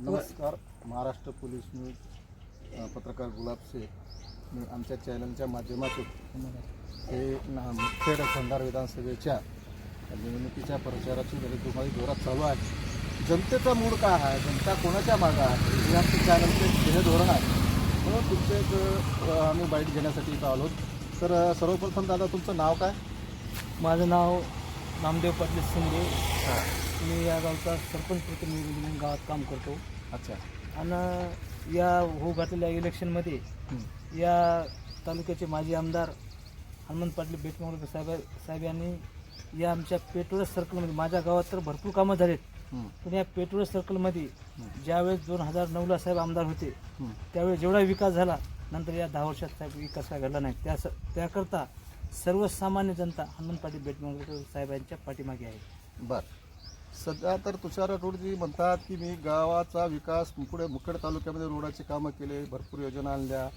नमस्कार. Maharashtra police news पत्रकार गुलाब शेख. मी आमच्या चॅनलच्या माध्यमातून हे ना- मुखेड खंडार विधानसभेच्या निवडणुकीच्या प्रचाराची तुम्हाला जोरात चालू आहे. जनतेचा मूड काय आहे? जनता कोणाच्या मागं आहे? हे आमच्या चॅनलचे ध्येय धोरण आहे. म्हणून तुमचे एक, आम्ही बाईट घेण्यासाठी इथं आलो. तर सर्वप्रथम दादा तुमचं नाव काय? माझं नाव नामदेव पाटील शिंदे. मी या गावचा सरपंच प्रतिनिधी म्हणून गावात काम करतो. अच्छा. आणि या हो घातलेल्या इलेक्शनमध्ये. या तालुक्याचे माजी आमदार हनुमंत पाटील बेटमोगरे साहेब साहेब यांनी या आमच्या पेट्रोल सर्कलमध्ये माझ्या गावात तर भरपूर कामं झालेत. पण या पेट्रोल सर्कलमध्ये ज्यावेळेस दोन हजार नऊला साहेब आमदार होते. त्यावेळेस जेवढा विकास झाला नंतर या दहा वर्षात साहेब विकास काय घडला नाही. त्या त्याकरता सर्वसामान्य जनता हनुमंत पाटील बेटमोगरे साहेबांच्या पाठीमागे आहे. बर. सध्या तर तुषार राठोडजी म्हणतात की मी गावाचा विकास पुढे मुखेड तालुक्यामध्ये रोडाची कामं केले भरपूर योजना आणल्या.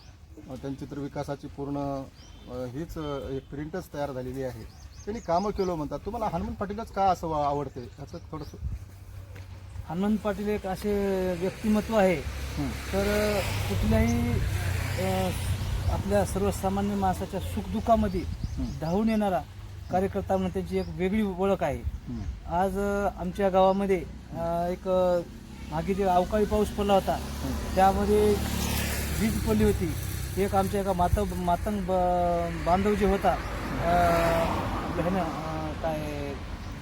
त्यांची तर विकासाची पूर्ण हीच एक प्रिंटच तयार झालेली आहे. त्यांनी कामं केलं म्हणतात. तुम्हाला हनुमान पाटीलच का असं आवडते? याचं थोडंसं हनुमंत पाटील एक असे व्यक्तिमत्व आहे. तर कुठल्याही आपल्या सर्वसामान्य माणसाच्या सुखदुःखामध्ये धावून येणारा कार्यकर्ता म्हणून त्यांची एक वेगळी ओळख आहे. आज आमच्या गावामध्ये एक मागे जे अवकाळी पाऊस पडला होता त्यामध्ये वीज पडली होती. एक आमच्या एका माता मातंग बांधव जे होता काय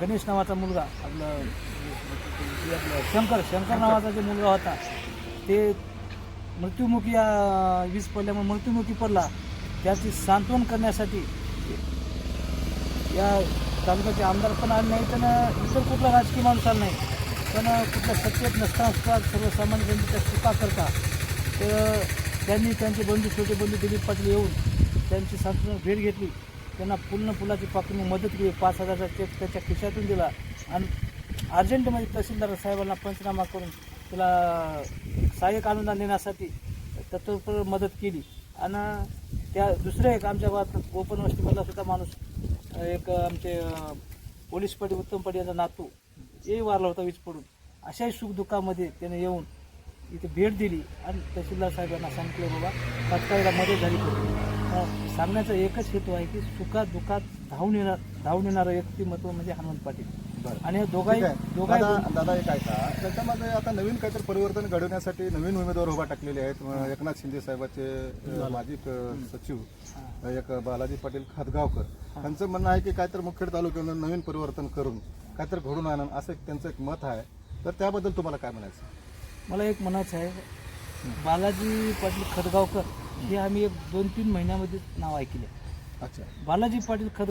गणेश नावाचा मुलगा आपलं शंकर शंकर नावाचा जो मुलगा होता ते मृत्युमुखी वीज पडल्यामुळे मृत्युमुखी पडला. त्याची सांत्वन करण्यासाठी या तालुक्याचे आमदार पण आले नाही आणि इतर कुठला राजकीय माणूस आला नाही. पण कुठल्या सत्तेत नसताना सुद्धा सर्वसामान्य जनतेच्या सुखा करता तर त्यांनी त्यांचे बंधू छोटे बंधू दिलीप पाटील येऊन त्यांची सांस्कृतिक भेट घेतली. त्यांना पूर्ण पुलाची पाकळी मदत केली. पाच हजारचा चेक त्याच्या खिशातून दिला. आणि अर्जंटमध्ये तहसीलदार साहेबांना पंचनामा करून त्याला सहाय्यक अनुदान देण्यासाठी तत्पर मदत केली. आणि त्या दुसऱ्या एक आमच्या गावात गोपन वस्तीमधला सुद्धा माणूस एक आमचे पोलीस पडी उत्तम पडी यांचा नातू हे वारला होता वीज पडून. अशाही सुखदुःखामध्ये त्याने येऊन इथे भेट दिली आणि तहसीलदार साहेबांना सांगितलं बाबा तात्काळला मदत झाली पाहिजे सांगण्याचा एकच हेतू आहे की सुखात दुःखात धावून येणार धावून येणारं व्यक्तिमत्व म्हणजे हनुमंत पाटील. आणि हे दोघाही दादा दादा एक ऐका. त्याच्यामध्ये आता नवीन काहीतरी परिवर्तन घडवण्यासाठी नवीन उमेदवार उभा टाकलेले आहेत. एकनाथ शिंदे साहेबाचे माजी सचिव एक बालाजी पाटील खातगावकर. त्यांचं म्हणणं आहे की काहीतरी मुखेड तालुक्यामध्ये नवीन परिवर्तन करून काहीतरी घडून आणून असं एक त्यांचं एक मत आहे. तर त्याबद्दल तुम्हाला काय म्हणायचं? मला एक म्हणायचं आहे. बालाजी पाटील खदगावकर हे आम्ही एक दोन तीन महिन्यामध्ये नाव ऐकले. अच्छा. बालाजी पाटील खद